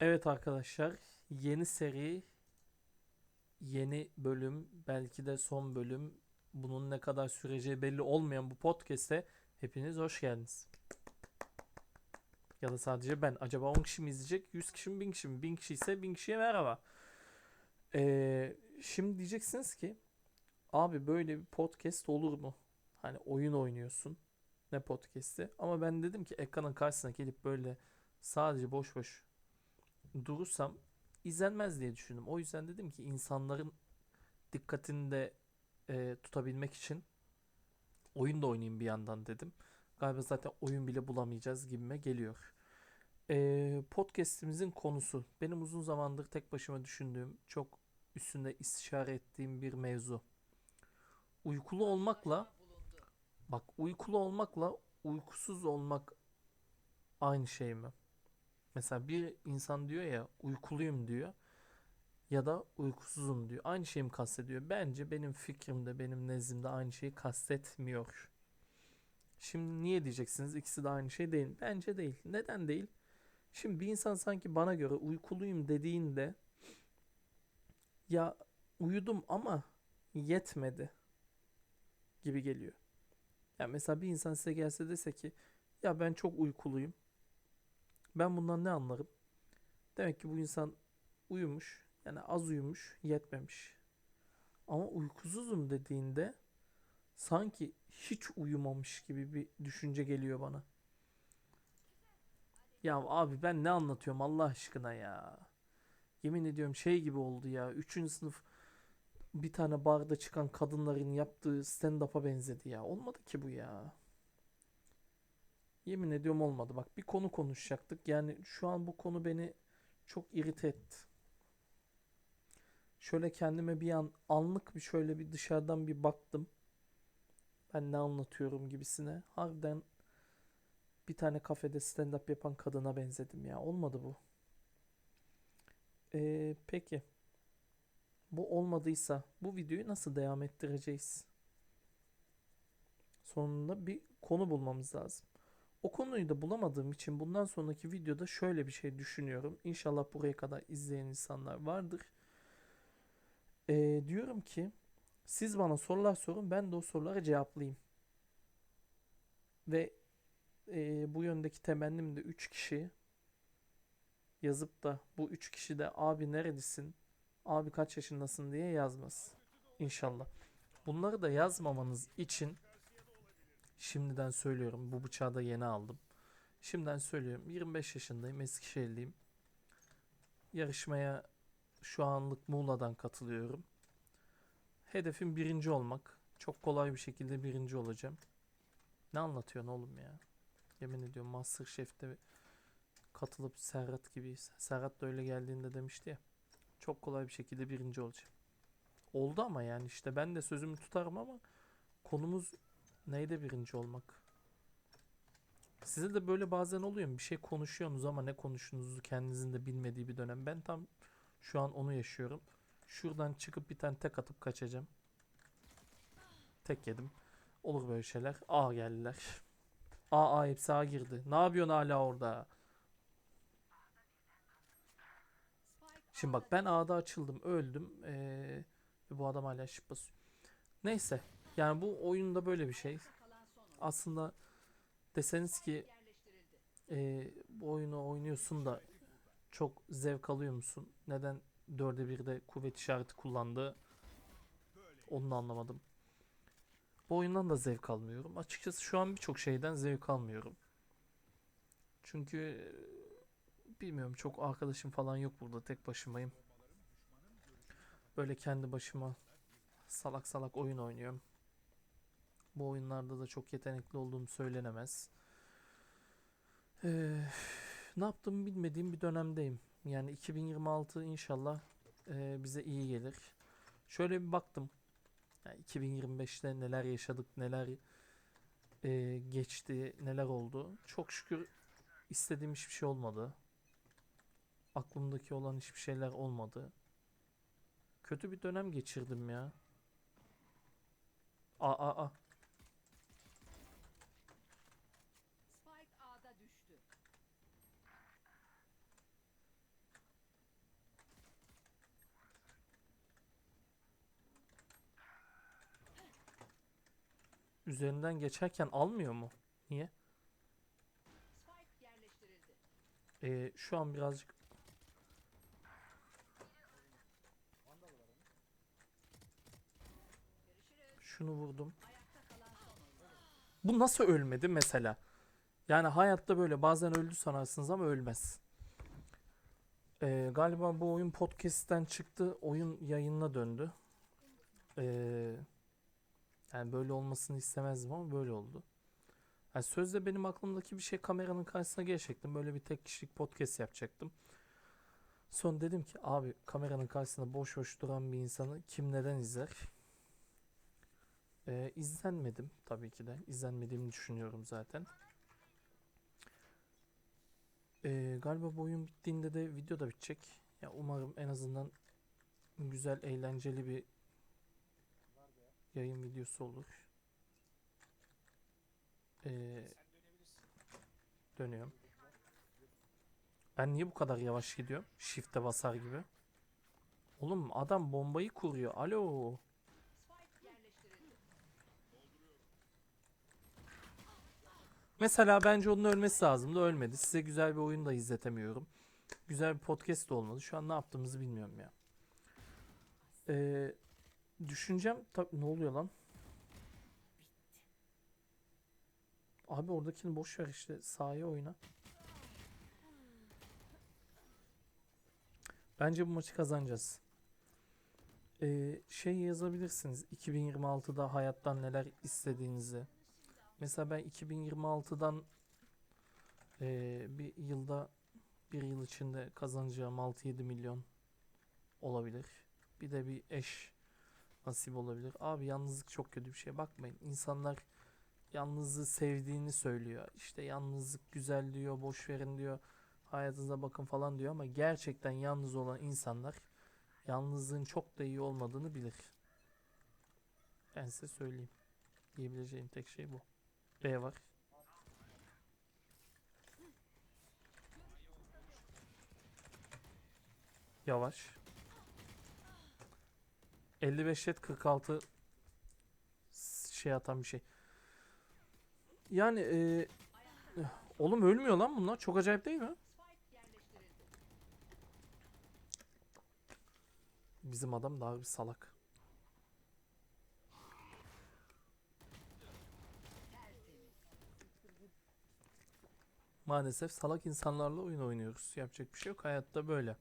Evet arkadaşlar, yeni seri, yeni bölüm, belki de son bölüm, bunun ne kadar süreceği belli olmayan bu podcast'e hepiniz hoş geldiniz. Ya da sadece ben. Acaba 10 kişi mi izleyecek, 100 kişi mi, 1000 kişi mi? 1000 kişi ise 1000 kişiye merhaba. Ee, şimdi diyeceksiniz ki, abi böyle bir podcast olur mu? Hani oyun oynuyorsun. Ne podcast'i? Ama ben dedim ki ekranın karşısına gelip böyle sadece boş boş durursam izlenmez diye düşündüm. O yüzden dedim ki insanların dikkatini de e, tutabilmek için oyun da oynayayım bir yandan dedim. Galiba zaten oyun bile bulamayacağız gibime geliyor. E, podcast'imizin konusu benim uzun zamandır tek başıma düşündüğüm, çok üstünde istişare ettiğim bir mevzu. Uykulu olmakla bak uykulu olmakla uykusuz olmak aynı şey mi? Mesela bir insan diyor ya uykuluyum diyor ya da uykusuzum diyor. Aynı şeyi mi kastediyor? Bence benim fikrimde, benim nezdimde aynı şeyi kastetmiyor. Şimdi niye diyeceksiniz? İkisi de aynı şey değil. Bence değil. Neden değil? Şimdi bir insan sanki bana göre uykuluyum dediğinde ya uyudum ama yetmedi gibi geliyor. Ya mesela bir insan size gelse dese ki ya ben çok uykuluyum. Ben bundan ne anlarım? Demek ki bu insan uyumuş. Yani az uyumuş, yetmemiş. Ama uykusuzum dediğinde sanki hiç uyumamış gibi bir düşünce geliyor bana. Ya abi ben ne anlatıyorum Allah aşkına ya. Yemin ediyorum şey gibi oldu ya. Üçüncü sınıf bir tane barda çıkan kadınların yaptığı stand-up'a benzedi ya. Olmadı ki bu ya. Yemin ediyorum olmadı. Bak bir konu konuşacaktık. Yani şu an bu konu beni çok irite etti. Şöyle kendime bir an anlık bir şöyle bir dışarıdan bir baktım. Ben ne anlatıyorum gibisine. Harbiden bir tane kafede stand-up yapan kadına benzedim ya. Olmadı bu. Ee, peki. Bu olmadıysa bu videoyu nasıl devam ettireceğiz? Sonunda bir konu bulmamız lazım. O konuyu da bulamadığım için bundan sonraki videoda şöyle bir şey düşünüyorum. İnşallah buraya kadar izleyen insanlar vardır. Ee, diyorum ki siz bana sorular sorun ben de o soruları cevaplayayım. Ve e, bu yöndeki temennim de 3 kişi yazıp da bu 3 kişi de abi nerelisin, abi kaç yaşındasın diye yazmaz. İnşallah. Bunları da yazmamanız için Şimdiden söylüyorum. Bu bıçağı da yeni aldım. Şimdiden söylüyorum. 25 yaşındayım. Eskişehirliyim. Yarışmaya şu anlık Muğla'dan katılıyorum. Hedefim birinci olmak. Çok kolay bir şekilde birinci olacağım. Ne anlatıyorsun oğlum ya? Yemin ediyorum MasterChef'te katılıp Serhat gibi. Serhat da öyle geldiğinde demişti ya. Çok kolay bir şekilde birinci olacağım. Oldu ama yani işte ben de sözümü tutarım ama konumuz Neyde birinci olmak? Size de böyle bazen oluyor mu? Bir şey konuşuyorsunuz ama ne konuştuğunuzu kendinizin de bilmediği bir dönem. Ben tam şu an onu yaşıyorum. Şuradan çıkıp bir tane tek atıp kaçacağım. Tek yedim. Olur böyle şeyler. A geldiler. A A hepsi A girdi. Ne yapıyorsun hala orada? Şimdi bak ben A'da açıldım. Öldüm. Ee, bu adam hala şıp basıyor. Neyse. Yani bu oyunda böyle bir şey. Aslında deseniz ki e, bu oyunu oynuyorsun da çok zevk alıyor musun? Neden 4'e 1'de kuvvet işareti kullandı? Onu da anlamadım. Bu oyundan da zevk almıyorum. Açıkçası şu an birçok şeyden zevk almıyorum. Çünkü bilmiyorum çok arkadaşım falan yok burada tek başımayım. Böyle kendi başıma salak salak oyun oynuyorum. Bu oyunlarda da çok yetenekli olduğum söylenemez. Ee, ne yaptığımı bilmediğim bir dönemdeyim. Yani 2026 inşallah e, bize iyi gelir. Şöyle bir baktım. Yani 2025'te neler yaşadık, neler e, geçti, neler oldu. Çok şükür istediğim hiçbir şey olmadı. Aklımdaki olan hiçbir şeyler olmadı. Kötü bir dönem geçirdim ya. Aa, aa, aa. Üzerinden geçerken almıyor mu? Niye? Ee, şu an birazcık şunu vurdum. Bu nasıl ölmedi mesela? Yani hayatta böyle bazen öldü sanarsınız ama ölmez. Ee, galiba bu oyun podcast'ten çıktı. Oyun yayınına döndü. Ee, yani böyle olmasını istemezdim ama böyle oldu. Yani sözde benim aklımdaki bir şey kameranın karşısına geçecektim. Böyle bir tek kişilik podcast yapacaktım. Sonra dedim ki abi kameranın karşısında boş boş duran bir insanı kim neden izler? Ee, izlenmedim tabii ki de. İzlenmediğimi düşünüyorum zaten. Ee, galiba bu oyun bittiğinde de video da bitecek. Ya umarım en azından güzel, eğlenceli bir yayın videosu olur. Ee, dönüyorum. Ben niye bu kadar yavaş gidiyorum? Shift'e basar gibi. Oğlum adam bombayı kuruyor. Alo. Mesela bence onun ölmesi lazımdı. Ölmedi. Size güzel bir oyun da izletemiyorum. Güzel bir podcast da olmadı. Şu an ne yaptığımızı bilmiyorum ya. Ee, düşüncem tabii ne oluyor lan? Abi oradakini boş ver işte sahaya oyna. Bence bu maçı kazanacağız. Ee, şey yazabilirsiniz 2026'da hayattan neler istediğinizi. Mesela ben 2026'dan eee, bir yılda bir yıl içinde kazanacağım 6-7 milyon olabilir. Bir de bir eş nasip olabilir. Abi yalnızlık çok kötü bir şey. Bakmayın insanlar yalnızlığı sevdiğini söylüyor. İşte yalnızlık güzel diyor, boş verin diyor. Hayatınıza bakın falan diyor ama gerçekten yalnız olan insanlar yalnızlığın çok da iyi olmadığını bilir. Ben size söyleyeyim. Diyebileceğim tek şey bu. B var. Yavaş. 55 jet 46 s- şey atan bir şey. Yani e, oğlum ölmüyor lan bunlar. Çok acayip değil mi? Bizim adam daha bir salak. Maalesef salak insanlarla oyun oynuyoruz. Yapacak bir şey yok. Hayatta böyle.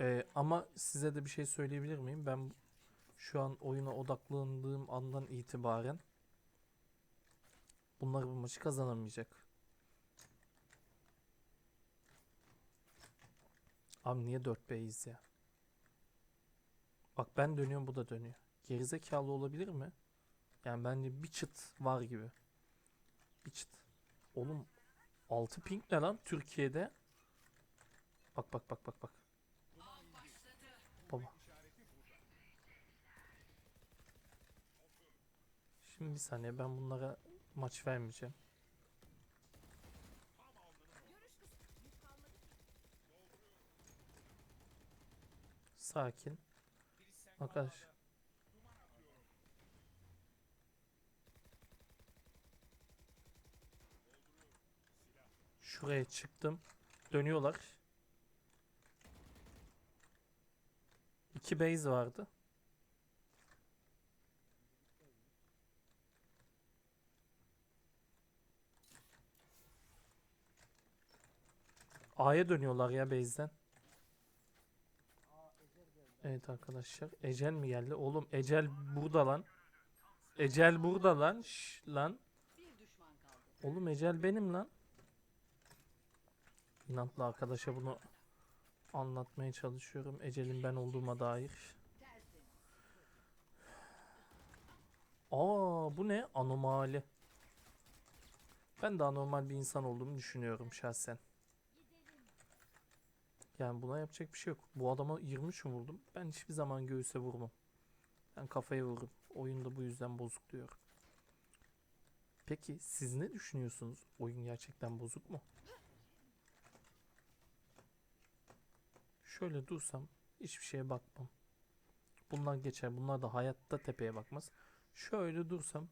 Ee, ama size de bir şey söyleyebilir miyim? Ben şu an oyuna odaklandığım andan itibaren bunlar bu maçı kazanamayacak. Abi niye 4B'yiz ya? Bak ben dönüyorum bu da dönüyor. Gerizekalı olabilir mi? Yani bence bir çıt var gibi. Bir çıt. Oğlum 6 ping ne lan Türkiye'de? Bak bak bak bak bak. Baba. Şimdi bir saniye ben bunlara maç vermeyeceğim. Sakin. Arkadaş. Şuraya çıktım. Dönüyorlar. İki base vardı. A'ya dönüyorlar ya base'den. Evet arkadaşlar. Ecel mi geldi? Oğlum Ecel burada lan. Ecel burada lan. Şş, lan. Oğlum Ecel benim lan. İnatla arkadaşa bunu anlatmaya çalışıyorum. Ecel'in ben olduğuma dair. Aa bu ne? Anomali. Ben de anormal bir insan olduğumu düşünüyorum şahsen. Yani buna yapacak bir şey yok. Bu adama 23 mü vurdum? Ben hiçbir zaman göğüse vurmam. Ben kafaya vururum. Oyunda bu yüzden bozuk diyor. Peki siz ne düşünüyorsunuz? Oyun gerçekten bozuk mu? Şöyle dursam hiçbir şeye bakmam. Bunlar geçer. Bunlar da hayatta tepeye bakmaz. Şöyle dursam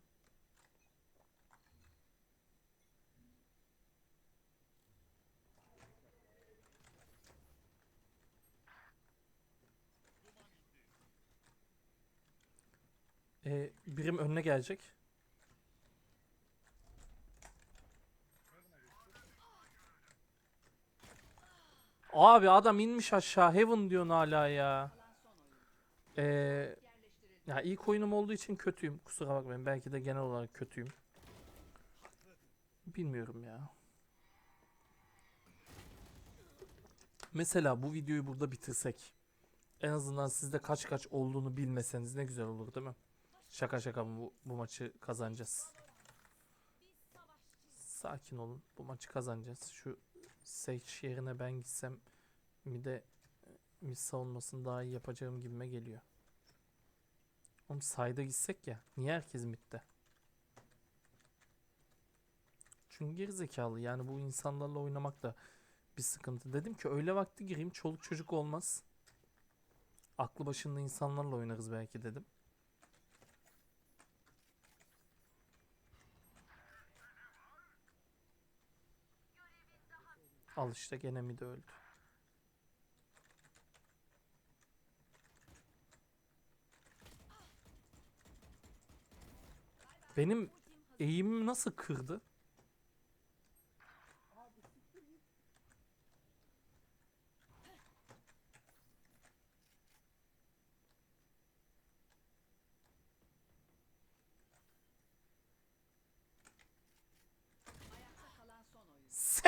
Ee, birim önüne gelecek. Abi adam inmiş aşağı. Heaven diyorsun hala ya. Ee, ya ilk oyunum olduğu için kötüyüm. Kusura bakmayın. Belki de genel olarak kötüyüm. Bilmiyorum ya. Mesela bu videoyu burada bitirsek. En azından sizde kaç kaç olduğunu bilmeseniz ne güzel olur değil mi? Şaka şaka bu, bu maçı kazanacağız. Sakin olun. Bu maçı kazanacağız. Şu Sage yerine ben gitsem mi de mid savunmasını daha iyi yapacağım gibime geliyor. Oğlum sayda gitsek ya. Niye herkes midde? Çünkü gerizekalı. Yani bu insanlarla oynamak da bir sıkıntı. Dedim ki öyle vakti gireyim. Çoluk çocuk olmaz. Aklı başında insanlarla oynarız belki dedim. Al işte gene mid öldü. Benim eğimimi nasıl kırdı?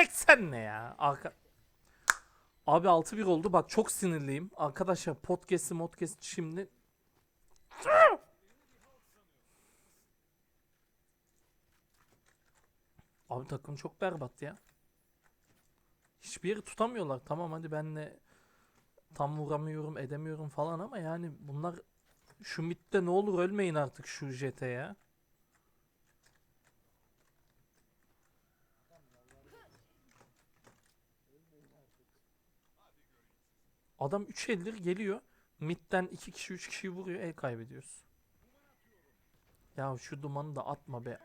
80 ne ya? Arka... Abi 6-1 oldu. Bak çok sinirliyim. Arkadaşlar podcast'i modcast şimdi... Abi takım çok berbat ya. Hiçbir yeri tutamıyorlar. Tamam hadi ben de tam vuramıyorum edemiyorum falan ama yani bunlar şu midde ne olur ölmeyin artık şu jete ya. Adam 3 eldir geliyor. Mid'den 2 kişi 3 kişi vuruyor. El kaybediyoruz. Ya şu dumanı da atma be.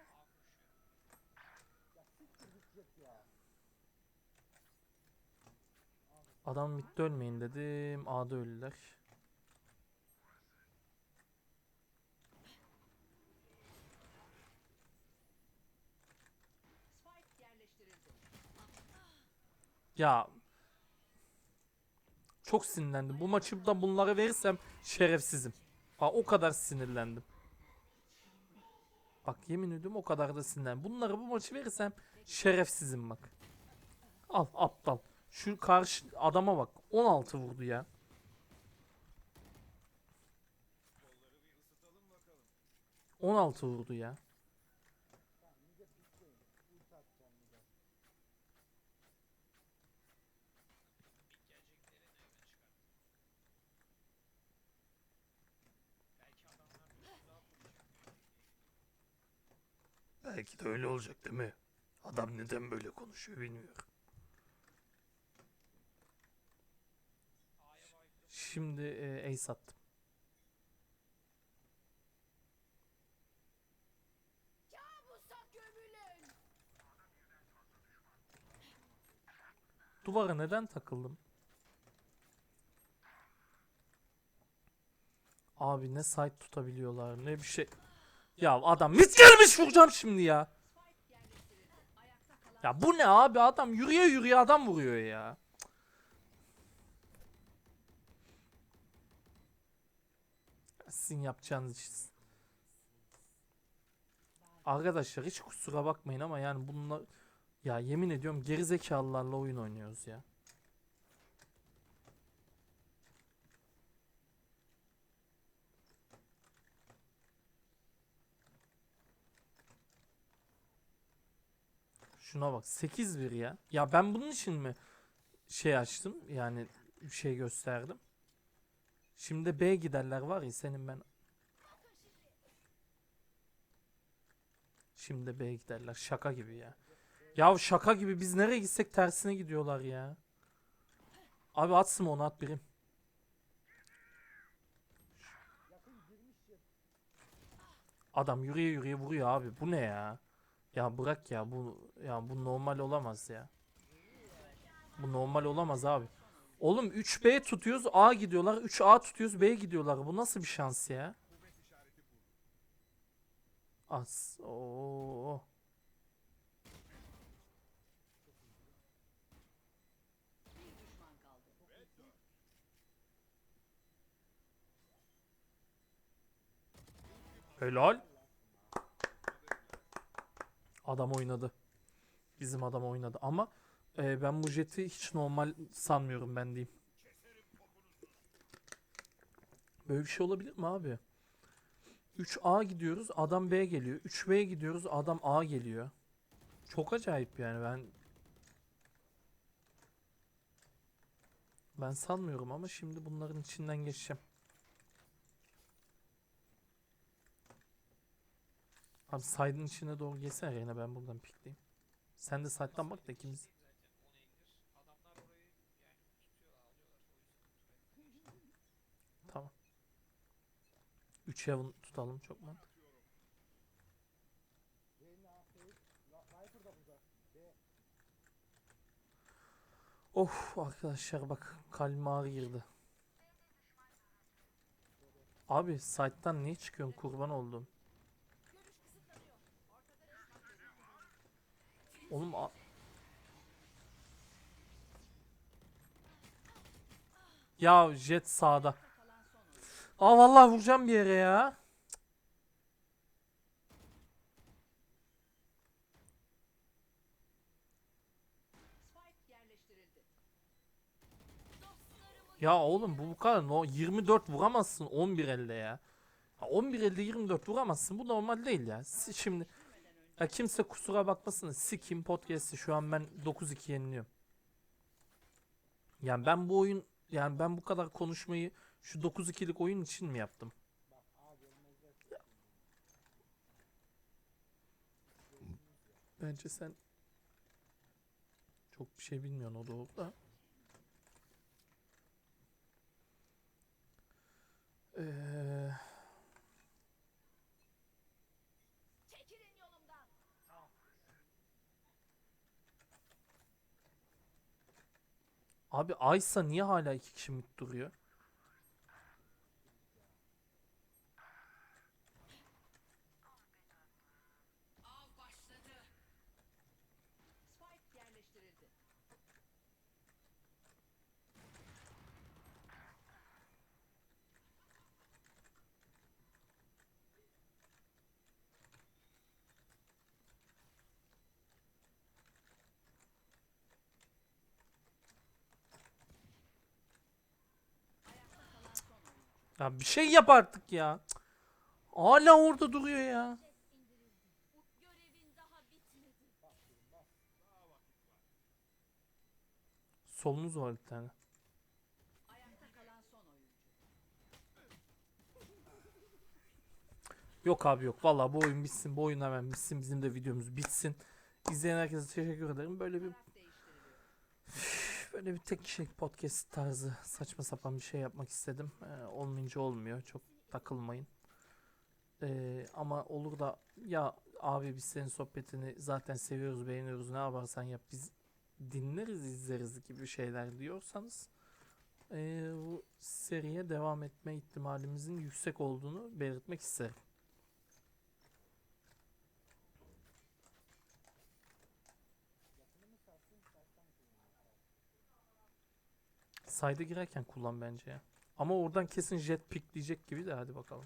Adam midde ölmeyin dedim. A'da öldüler. Ya çok sinirlendim. Bu maçı da bunlara verirsem şerefsizim. Ha, o kadar sinirlendim. Bak yemin ediyorum o kadar da sinirlendim. Bunlara bu maçı verirsem şerefsizim bak. Al aptal. Şu karşı adama bak. 16 vurdu ya. On altı vurdu ya. Belki de öyle olacak değil mi? Adam neden böyle konuşuyor bilmiyorum. Şimdi e, ace attım. Duvara neden takıldım? Abi ne site tutabiliyorlar ne bir şey. Ya adam mis gelmiş vuracağım şimdi ya. Ya bu ne abi adam yürüye yürüye adam vuruyor ya. Sizin yapacağınız iş. Arkadaşlar hiç kusura bakmayın ama yani bunlar ya yemin ediyorum gerizekalılarla oyun oynuyoruz ya. Şuna bak 8-1 ya. Ya ben bunun için mi şey açtım yani şey gösterdim. Şimdi B giderler var ya senin ben. Şimdi B giderler şaka gibi ya. Ya şaka gibi biz nereye gitsek tersine gidiyorlar ya. Abi atsın onu at birim. Adam yürüye yürüye vuruyor abi. Bu ne ya? Ya bırak ya bu ya bu normal olamaz ya. Bu normal olamaz abi. Oğlum 3B tutuyoruz A gidiyorlar. 3A tutuyoruz B gidiyorlar. Bu nasıl bir şans ya? As. Oo. Helal. Adam oynadı. Bizim adam oynadı ama e, ben bu jeti hiç normal sanmıyorum ben diyeyim. Böyle bir şey olabilir mi abi? 3A gidiyoruz adam B geliyor. 3B gidiyoruz adam A geliyor. Çok acayip yani ben ben sanmıyorum ama şimdi bunların içinden geçeceğim. Abi side'ın içine doğru geçsene Reyna ben buradan pikleyeyim. Sen de side'dan bak da ikimiz. Tamam. 3 heaven tutalım çok mantıklı. Of arkadaşlar bak kalbim ağrı girdi. Abi site'dan niye çıkıyorsun kurban oldum. Oğlum a- Ya jet sağda. Aa vallahi vuracağım bir yere ya. Ya oğlum bu bu kadar no 24 vuramazsın 11 elde ya. Ha, 11 elde 24 vuramazsın bu normal değil ya. Şimdi ya kimse kusura bakmasın sikim podcast'i şu an ben 9-2 yeniliyorum. Yani ben bu oyun yani ben bu kadar konuşmayı şu 9-2'lik oyun için mi yaptım? Ya. Bence sen çok bir şey bilmiyorsun o doğrultuda. Ee, Çekilin abi Aysa niye hala iki kişi mid duruyor? Ya bir şey yap artık ya. Cık. Hala orada duruyor ya. Solunuz var bir tane. Yok abi yok. Vallahi bu oyun bitsin. Bu oyun hemen bitsin. Bizim de videomuz bitsin. İzleyen herkese teşekkür ederim. Böyle bir. Böyle bir tek kişilik podcast tarzı saçma sapan bir şey yapmak istedim. Ee, olmayınca olmuyor. Çok takılmayın. Ee, ama olur da ya abi biz senin sohbetini zaten seviyoruz, beğeniyoruz. Ne yaparsan yap biz dinleriz, izleriz gibi şeyler diyorsanız ee, bu seriye devam etme ihtimalimizin yüksek olduğunu belirtmek isterim. Sayda girerken kullan bence ya. Ama oradan kesin jet pickleyecek gibi de hadi bakalım.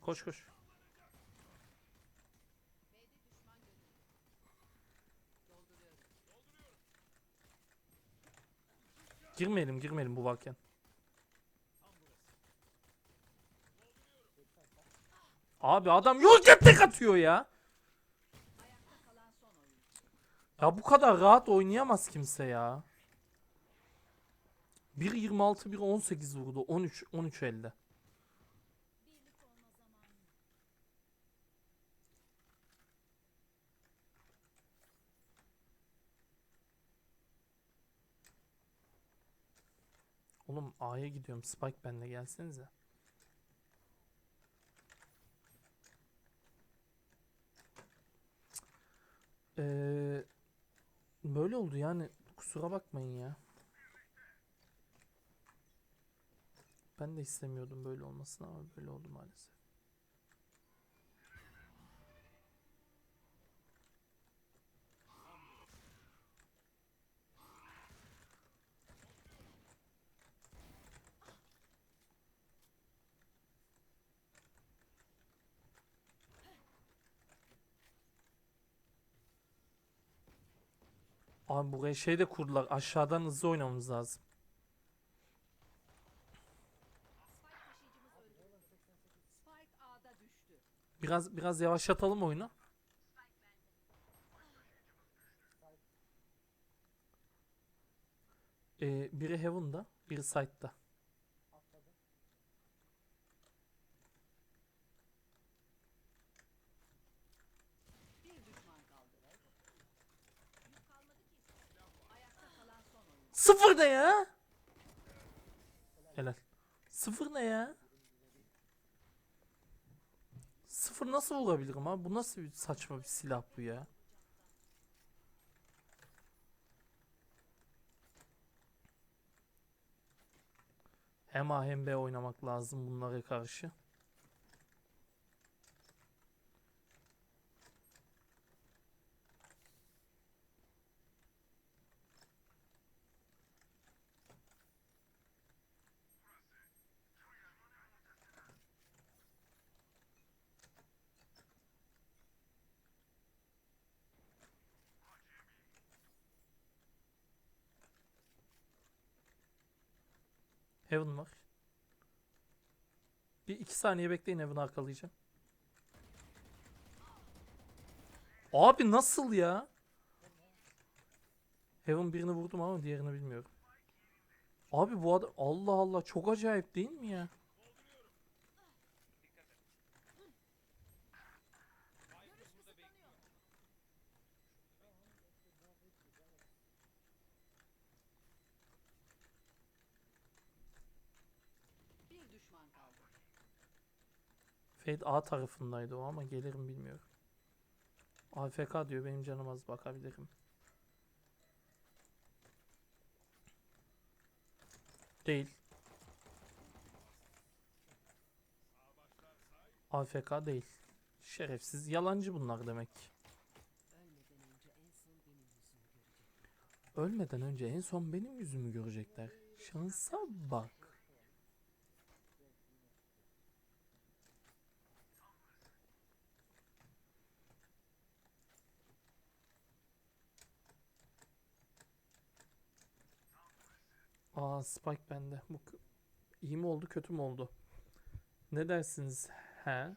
Koş koş. Girmeyelim girmeyelim bu varken. Abi adam yol tek atıyor ya. Ya bu kadar rahat oynayamaz kimse ya. 1.26 1.18 vurdu. 13 13 elde. Oğlum A'ya gidiyorum. Spike benle gelsenize. Ee, Böyle oldu yani. Kusura bakmayın ya. Ben de istemiyordum böyle olmasını ama böyle oldu maalesef. Abi buraya şey de kurdular. Aşağıdan hızlı oynamamız lazım. Biraz biraz yavaşlatalım oyunu. Ee, biri Heaven'da, biri Side'da. Bir düşman kaldı. Yük kalmadı ki. Ayakta kalan son oyuncu. Sıfır ne ya? Helal. Sıfır ne ya? Sıfır nasıl vurabilirim abi? Bu nasıl bir saçma bir silah bu ya? Hem A hem B oynamak lazım bunlara karşı. Heaven var. Bir iki saniye bekleyin Heaven'ı arkalayacağım. Abi nasıl ya? Heaven birini vurdum ama diğerini bilmiyorum. Abi bu adam Allah Allah çok acayip değil mi ya? Fade A tarafındaydı o ama gelirim bilmiyorum. AFK diyor benim canım az bakabilirim. Değil. AFK değil. Şerefsiz yalancı bunlar demek. Ölmeden önce en son benim yüzümü görecekler. Şansa bak. Aa Spike bende. Bu iyi mi oldu kötü mü oldu? Ne dersiniz? He?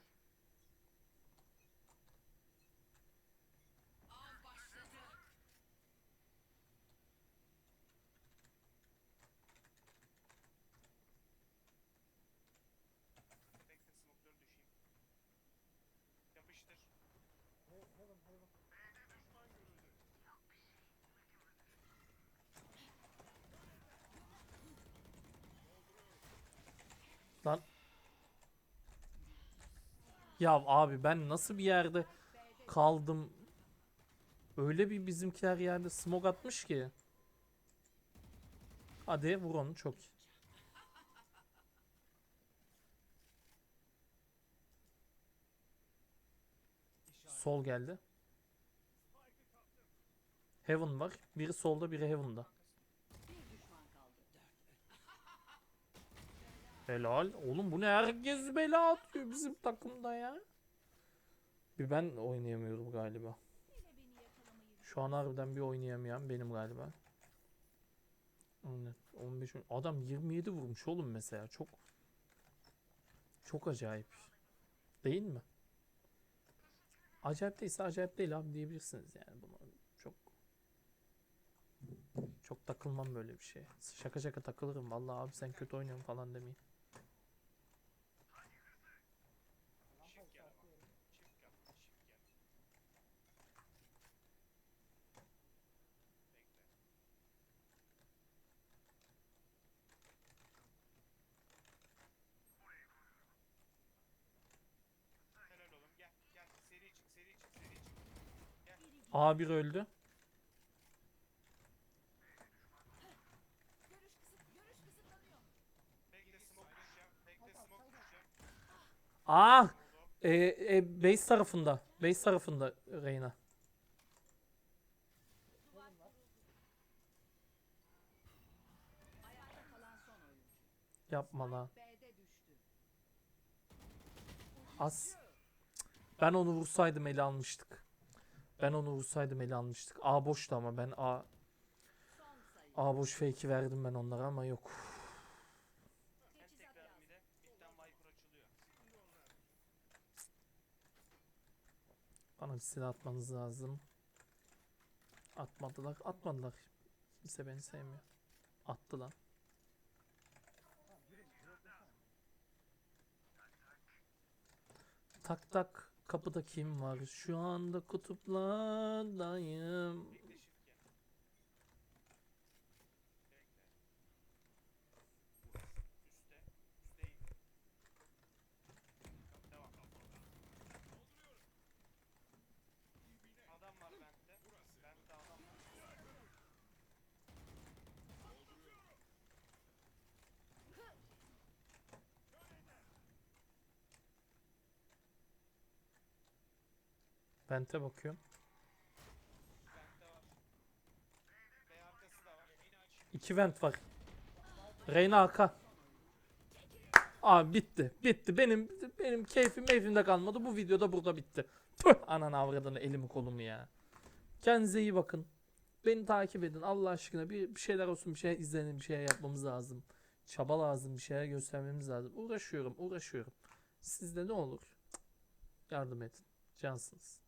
Lan. Ya abi ben nasıl bir yerde kaldım? Öyle bir bizimkiler yerde smoke atmış ki. Hadi vur onu çok. Sol geldi. Heaven var. Biri solda biri Heaven'da. Helal. Oğlum bu ne herkes bela atıyor bizim takımda ya. Bir ben oynayamıyorum galiba. Şu an harbiden bir oynayamayan benim galiba. Aynen. 15 adam 27 vurmuş oğlum mesela. Çok çok acayip. Değil mi? Acayip değilse acayip değil abi diyebilirsiniz yani buna. Çok çok takılmam böyle bir şeye. Şaka şaka takılırım. Vallahi abi sen kötü oynuyorsun falan demeyin. A1 öldü. Ah! E, e, base tarafında. Base tarafında Reyna. Yapma lan. Az. Ben onu vursaydım ele almıştık. Ben onu vursaydım ele almıştık. A boştu ama ben A. A boş fake'i verdim ben onlara ama yok. Bana bir silah atmanız lazım. Atmadılar. Atmadılar. Kimse beni sevmiyor. Attı lan. Tak tak kapıda kim var? Şu anda kutuplardayım. Bekle şirket. Bekle. Üste. Üsteyim. Devam. Adam var bende. Bende adam var. Vente bakıyorum. İki vent var. Reyna arka. Abi bitti. Bitti. Benim benim keyfim meyfimde kalmadı. Bu videoda burada bitti. Tüh ananı avradını elimi kolumu ya. Kendinize iyi bakın. Beni takip edin. Allah aşkına bir, bir şeyler olsun. Bir şey izlenin. Bir şey yapmamız lazım. Çaba lazım. Bir şeyler göstermemiz lazım. Uğraşıyorum. Uğraşıyorum. Sizde ne olur? Yardım edin. Cansınız.